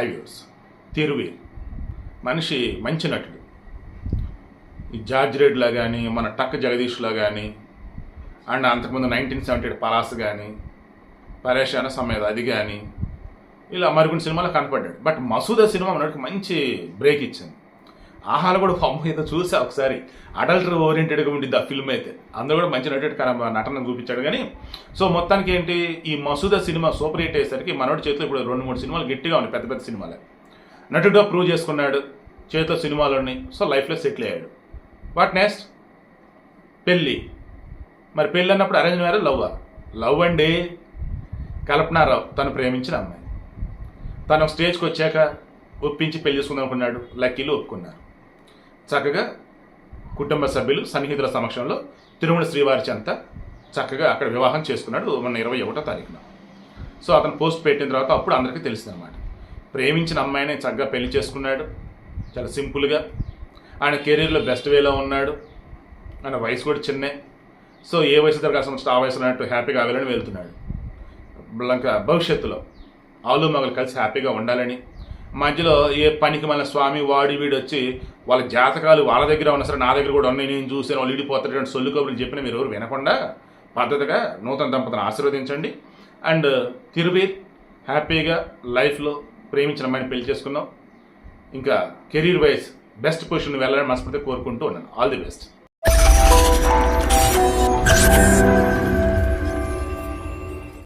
Highways views Thiruveer మనిషి మంచి నటుడు. జార్జ్ రెడ్లా కానీ మన టక్ జగదీష్లా కానీ అండ్ అంతకుముందు నైన్టీన్ సెవెంటీ ఎయిట్ పలాస్ కానీ పరేషాన సమేత అది కానీ ఇలా మరికొన్ని సినిమాలు కనపడ్డాడు. బట్ మసూద సినిమా మనకి మంచి బ్రేక్ ఇచ్చింది. ఆహాలు కూడా అమ్మ ఏదో చూసా ఒకసారి. అడల్టర్ ఓరియంటెడ్గా ఉండింది ఆ ఫిల్మ్ అయితే. అందులో కూడా మంచి నటుడు నటన చూపించాడు కానీ సో మొత్తానికి ఏంటి ఈ మసూద సినిమా సూపర్ హిట్ అయ్యేసరికి మనోడి చేతిలో ఇప్పుడు రెండు మూడు సినిమాలు గట్టిగా ఉన్నాయి పెద్ద పెద్ద సినిమాలే. నటుడుగా ప్రూవ్ చేసుకున్నాడు చేతిలో సినిమాలు ఉన్నాయి సో లైఫ్లో సెటిల్ అయ్యాడు. వాట్ నెక్స్ట్ పెళ్ళి. మరి పెళ్ళి అన్నప్పుడు అరేంజ్ మ్యారేజ్ లవ్ లవ్ అండి. కల్పనారావు తను ప్రేమించిన అమ్మాయి. తను ఒక స్టేజ్కి వచ్చాక ఒప్పించి పెళ్ళి చేసుకుందాం అనుకున్నాడు. లక్కీలు ఒప్పుకున్నారు. చక్కగా కుటుంబ సభ్యులు సన్నిహితుల సమక్షంలో తిరుమల శ్రీవారి చెంత చక్కగా అక్కడ వివాహం చేసుకున్నాడు మన ఇరవై ఒకటో తారీఖున. సో అతను పోస్ట్ పెట్టిన తర్వాత అప్పుడు అందరికీ తెలిసిందనమాట ప్రేమించిన అమ్మాయిని చక్కగా పెళ్ళి చేసుకున్నాడు. చాలా సింపుల్గా ఆయన కెరీర్లో బెస్ట్ వేలో ఉన్నాడు. ఆయన వయసు కూడా చిన్నే. సో ఏ వయసు దరఖాస్తు వచ్చినా ఆ వయసు అన్నట్టు హ్యాపీగా వెళ్ళని వెళ్తున్నాడు. ఇంకా భవిష్యత్తులో ఆలు మగలు కలిసి హ్యాపీగా ఉండాలని మధ్యలో ఏ పనికి మన స్వామి వాడి వీడు వచ్చి వాళ్ళ జాతకాలు వాళ్ళ దగ్గర ఉన్న సరే నా దగ్గర కూడా ఉన్నాయి నేను చూసాను వాళ్ళు ఇడిపోతాడు సొల్లు కబుర్లు చెప్పిన మీరు ఎవరు వినకుండా పద్ధతిగా నూతన దంపతిని ఆశీర్వదించండి. అండ్ తిరువీర్ హ్యాపీగా లైఫ్లో ప్రేమించిన అమ్మాయిని పెళ్ళి చేసుకున్నాం. ఇంకా కెరీర్ వైజ్ బెస్ట్ పొజిషన్ వెళ్ళాలని మనస్ఫూర్తిగా కోరుకుంటూ ఉన్నాను. All the best.